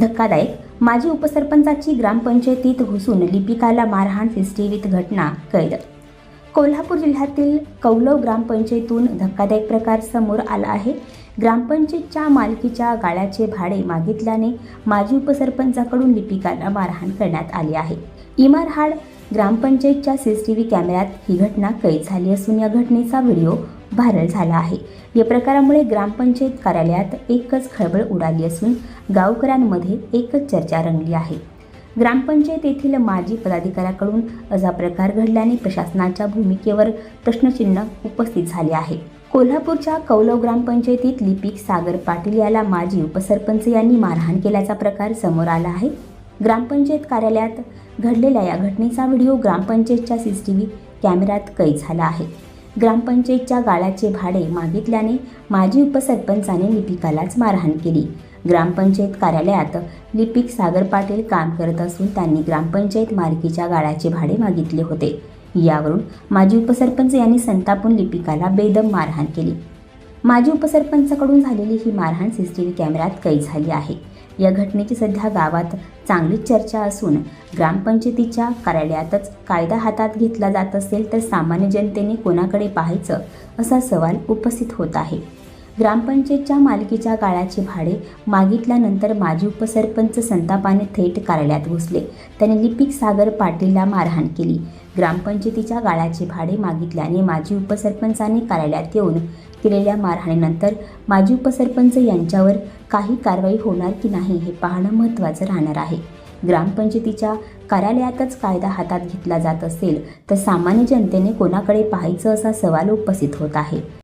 धक्कादायक. माजी उपसरपंचाची ग्रामपंचायतीत घुसून लिपिकाला मारहाण सीसीटीव्हीत घटना कैद. कोल्हापूर जिल्ह्यातील कौलव ग्रामपंचायतून धक्कादायक प्रकार समोर आला आहे. ग्रामपंचायतच्या मालकीच्या गाळ्याचे भाडे मागितल्याने माजी उपसरपंचाकडून लिपिकाला मारहाण करण्यात आली आहे. इमारहाड ग्रामपंचायतच्या सी सी टी व्ही कॅमेऱ्यात ही घटना कैद झाली असून या घटनेचा व्हिडिओ व्हायरल झाला आहे. या प्रकारामुळे ग्रामपंचायत कार्यालयात एकच खळबळ उडाली असून गावकऱ्यांमध्ये एकच चर्चा रंगली आहे. ग्रामपंचायत येथील माजी पदाधिकाऱ्याकडून असा प्रकार घडल्याने प्रशासनाच्या भूमिकेवर प्रश्नचिन्ह उपस्थित झाले आहे. कोल्हापूरच्या कौलव ग्रामपंचायतीत लिपिक सागर पाटील याला माजी उपसरपंच यांनी मारहाण केल्याचा प्रकार समोर आला आहे. ग्रामपंचायत कार्यालयात घडलेल्या या घटनेचा व्हिडिओ ग्रामपंचायतच्या सी सी टी व्ही कॅमेऱ्यात कैद झाला आहे. ग्रामपंचायतच्या गाळ्याचे भाडे मागितल्याने माजी उपसरपंचाने लिपिकालाच मारहाण केली. ग्रामपंचायत कार्यालयात लिपिक सागर पाटील काम करत असून त्यांनी ग्रामपंचायत मालकीच्या गाळ्याचे भाडे मागितले होते. यावरून माजी उपसरपंच यांनी संतापून लिपिकाला बेदम मारहाण केली. माजी उपसरपंचाकडून झालेली ही मारहाण सी सी टी व्ही कॅमेऱ्यात कैद झाली आहे. या घटनेची सध्या गावात चांगलीच चर्चा असून ग्रामपंचायतीच्या कार्यालयातच कायदा हातात घेतला जात असेल तर सामान्य जनतेने कोणाकडे पाहायचं असा सवाल उपस्थित होत आहे. ग्रामपंचायतच्या मालकीच्या गाळ्याचे भाडे मागितल्यानंतर माजी उपसरपंच संतापाने थेट कार्यालयात घुसले. त्याने लिपिक सागर पाटीलला मारहाण केली. ग्रामपंचायतीच्या गाळ्याचे भाडे मागितल्याने माजी उपसरपंचाने कार्यालयात येऊन केलेल्या मारहाणीनंतर माजी उपसरपंच यांच्यावर काही कारवाई होणार की नाही हे पाहणं महत्त्वाचं राहणार आहे. ग्रामपंचायतीच्या कार्यालयातच कायदा हातात घेतला जात असेल तर सामान्य जनतेने कोणाकडे पाहायचं असा सवाल उपस्थित होत आहे.